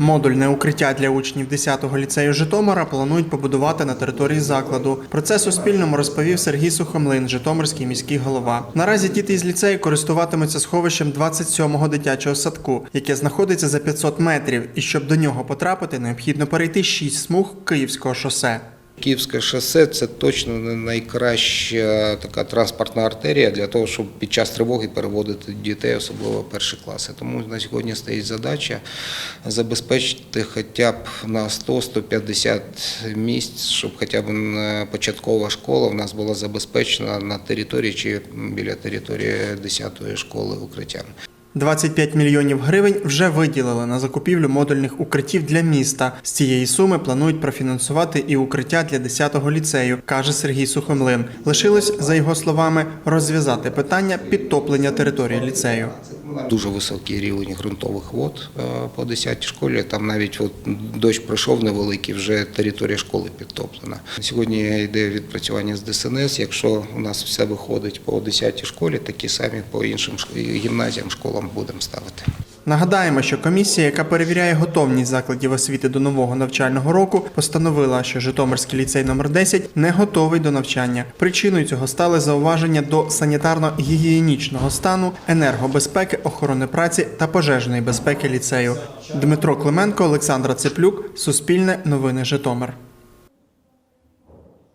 Модульне укриття для учнів 10-го ліцею Житомира планують побудувати на території закладу. Про це Суспільному розповів Сергій Сухомлин, Житомирський міський голова. Наразі діти із ліцею користуватимуться сховищем 27-го дитячого садку, яке знаходиться за 500 метрів. І щоб до нього потрапити, необхідно перейти 6 смуг Київського шосе. Київське шосе це точно не найкраща така транспортна артерія для того, щоб під час тривоги переводити дітей, особливо перші класи. Тому на сьогодні стоїть задача забезпечити хоча б на 100-150 місць, щоб хоча б початкова школа в нас була забезпечена на території чи біля території 10-ї школи укриттям. 25 мільйонів гривень вже виділили на закупівлю модульних укриттів для міста. З цієї суми планують профінансувати і укриття для 10-го ліцею, каже Сергій Сухомлин. Лишилось, за його словами, розв'язати питання підтоплення території ліцею. Дуже високий рівень ґрунтових вод е, по 10 школі. Там навіть от дощ пройшов невеликий, вже територія школи підтоплена. Сьогодні йде відпрацювання з ДСНС. Якщо у нас все виходить по 10 школі, такі самі по іншим гімназіям, школам будемо ставити. Нагадаємо, що комісія, яка перевіряє готовність закладів освіти до нового навчального року, постановила, що Житомирський ліцей номер 10 не готовий до навчання. Причиною цього стали зауваження до санітарно-гігієнічного стану, енергобезпеки, охорони праці та пожежної безпеки ліцею. Дмитро Клименко, Олександра Цеплюк, Суспільне новини Житомир.